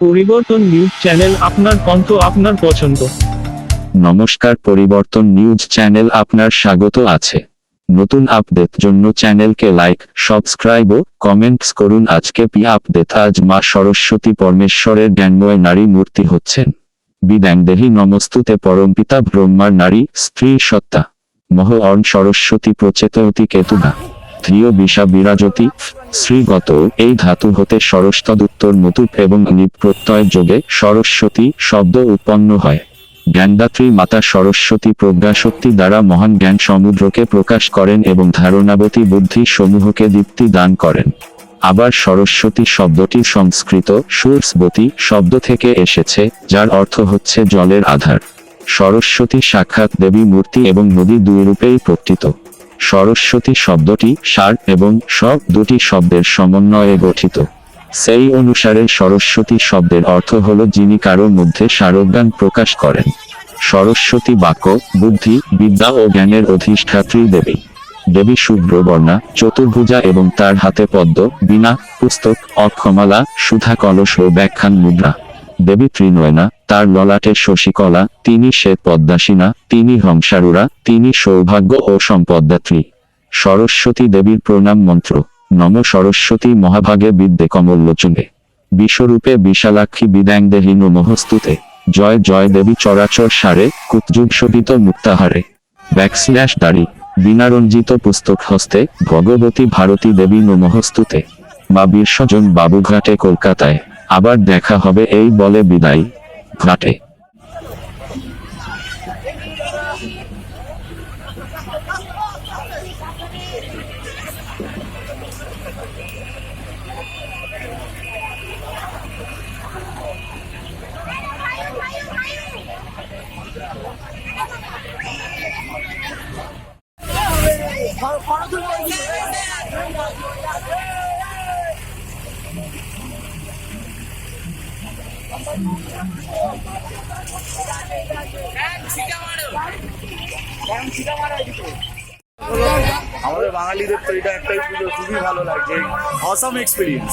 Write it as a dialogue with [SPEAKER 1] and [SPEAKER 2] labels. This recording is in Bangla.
[SPEAKER 1] পরিবর্তন নিউজ চ্যানেল আপনার কণ্ঠ আপনার পছন্দ।
[SPEAKER 2] নমস্কার, পরিবর্তন নিউজ চ্যানেল আপনার স্বাগত আছে। নতুন আপডেট জন্য চ্যানেলকে লাইক, সাবস্ক্রাইব ও কমেন্টস করুন। আজকে পি আপডেট? আজ মা সরস্বতী পরমেশ্বরের জ্ঞানময় নারী মূর্তি হচ্ছেন। বিদ্যাংদেহী নমস্তুতে পরমপিতা ব্রহ্মার নারী, স্ত্রী সত্তা। মহ অর্ণ সরস্বতী প্রচেতয়তি কেতুনা ধ্রিয় বিষা বিরাজতি শ্রীগত এই ধাতু হতে সরস্তদুত্তর মতুপ এবং নিপ প্রত্যয় যোগে সরস্বতী শব্দ উৎপন্ন হয়। জ্ঞানদাত্রী মাতা সরস্বতী প্রজ্ঞাশক্তি দ্বারা মহান জ্ঞান সমুদ্রকে প্রকাশ করেন এবং ধারণাবতী বুদ্ধি সমূহকে দীপ্তি দান করেন। আবার সরস্বতী শব্দটি সংস্কৃত সুরসবতী শব্দ থেকে এসেছে, যার অর্থ হচ্ছে জলের আধার। সরস্বতী সাক্ষাৎ দেবী মূর্তি এবং নদী দুই রূপেই প্রকৃত। সরস্বতী শব্দটি সার এবং সব দুটি শব্দের সমন্বয়ে গঠিত। সেই অনুসারে সরস্বতী শব্দের অর্থ হল যিনি কারও মধ্যে সারজ্ঞান প্রকাশ করেন। সরস্বতী বাক্য, বুদ্ধি, বিদ্যা ও জ্ঞানের অধিষ্ঠাত্রী দেবী। দেবী শুভ্রবর্ণা চতুর্ভুজা এবং তার হাতে পদ্ম, বীণা, পুস্তক, অক্ষমালা সুধা কলস ও ব্যাখ্যান মুদ্রা। দেবী ত্রিনয়না তার ললাটে শশীকলা, তিনি শ্বেত পদ্মাসীনা, তিনি হংসারুরা, তিনি সৌভাগ্য ও সম্পদদাত্রী সরস্বতী দেবীর প্রণাম মন্ত্র। নম সরস্বতী মহাভাগে বিদ্যে কমল্লোচনে বিশ্বরূপে বিশালাক্ষী বিদ্যাংদেহী নমহস্তুতে। জয় জয় দেবী চরাচর সারে কুতযুগ শোভিত মুক্তাহারে। ব্যাকস্ল্যাশ দাড়ি। বিনারঞ্জিত পুস্তক হস্তে, ভগবতী ভারতী দেবী নমহস্তুতে। মা বীরস্বজন বাবুঘাটে কলকাতায়। আবার দেখা হবে এই বলে বিদায় ঘাটে
[SPEAKER 3] আমাদের বাঙালিদের তো এটা একটাই পুজো খুবই ভালো লাগছে। অসম এক্সপিরিয়েন্স